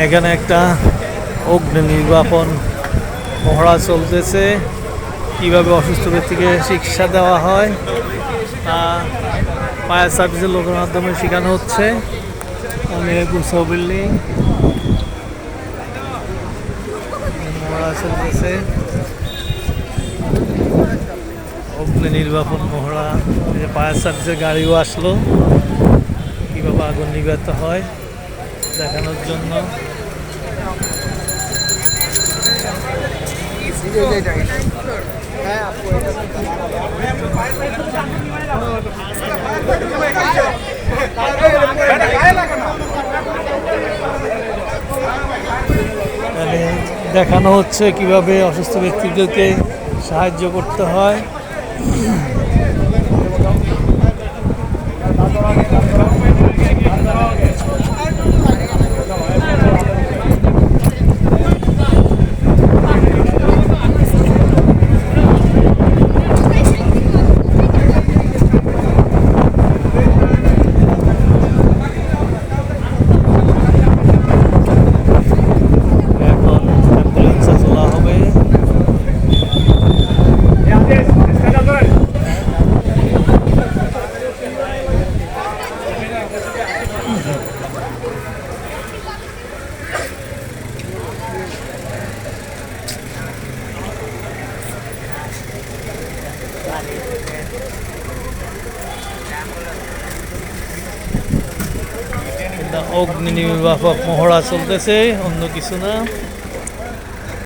এখানে একটা অগ্নি নির্বাপন মহড়া চলতেছে। কীভাবে অসুস্থ ব্যক্তিকে চিকিৎসা দেওয়া হয়, তা ফায়ার সার্ভিসের লোকের মাধ্যমে শেখানো হচ্ছে। বিল্ডিং অগ্নি নির্বাপন মহড়া। ফায়ার সার্ভিসের গাড়িও আসলো। কীভাবে আগুন নির্বাত হয়। দেখানোর জন্য। দেখানো হচ্ছে কীভাবে অসুস্থ ব্যক্তিদেরকে সাহায্য করতে হয়। অগ্নি নির্বাপক মহড়া চলতেছে অন্য কিছু না।